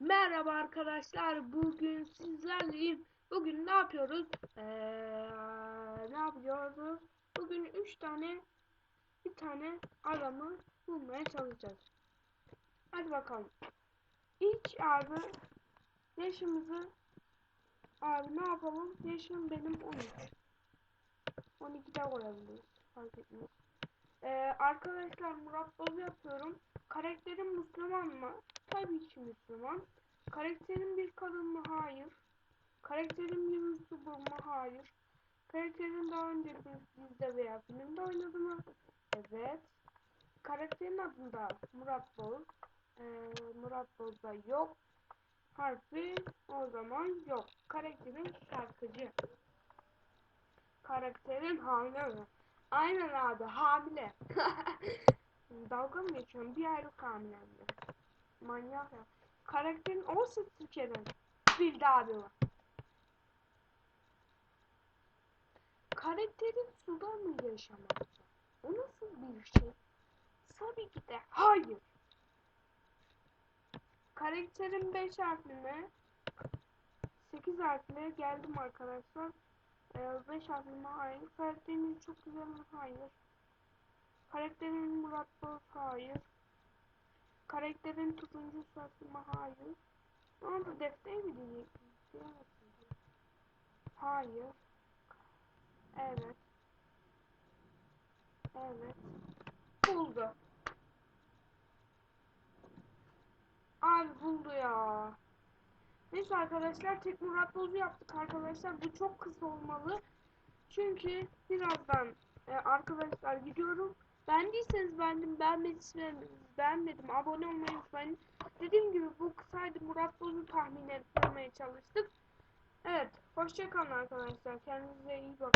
Merhaba arkadaşlar. Bugün sizlerleyim. Bugün ne yapıyoruz? Ee, ne yapıyoruz? Bugün 3 tane bir tane adamı bulmaya çalışacağız. Hadi bakalım. İlk abi yaşımızı abi ne yapalım? Yaşım benim 13. 12'de koyabiliriz. Fark etmez. Ee, arkadaşlar Murat Boz yapıyorum. Karakterim Müslüman mı? Tabii ki Müslüman. Karakterim bir kadın mı? Hayır. Karakterim bir YouTuber mı? Hayır. Karakterim daha önce bir dizide veya filmde oynadı mı? Evet. Karakterin adında Murat Boz. Ee, Murat Boz'da yok. Harfi o zaman yok. Karakterim şarkıcı. Karakterin hamile mi? Aynen abi hamile. Dalga mı geçiyorum? Bir aylık hamile hem de. Manyak ya. Karakterin o sikerim. Bildi abi var. Karakterin suda mı yaşamakta? O nasıl bir şey? Tabii ki de hayır. Karakterin 5 harfli mi? 8 harfli geldim arkadaşlar. 5 harfli mi? Hayır. Karakterin çok güzel mi? Hayır. Karakterin Murat Boz? Hayır. Karakterin turuncu saçlı mı? Hayır. Ne oldu? Defter mi diyecektim? Diyemezsin. Hayır. Evet. Evet. Buldu. Abi buldu ya. Neyse arkadaşlar tek Murat Boz'u yaptık arkadaşlar. Bu çok kısa olmalı. Çünkü birazdan e, arkadaşlar gidiyorum. Beğendiyseniz beğendim, beğenmediyseniz beğenmedim. Abone olmayı unutmayın. Dediğim gibi bu kısaydı Murat Boz'u tahmin etmeye çalıştık. Evet, hoşçakalın arkadaşlar. Kendinize iyi bakın.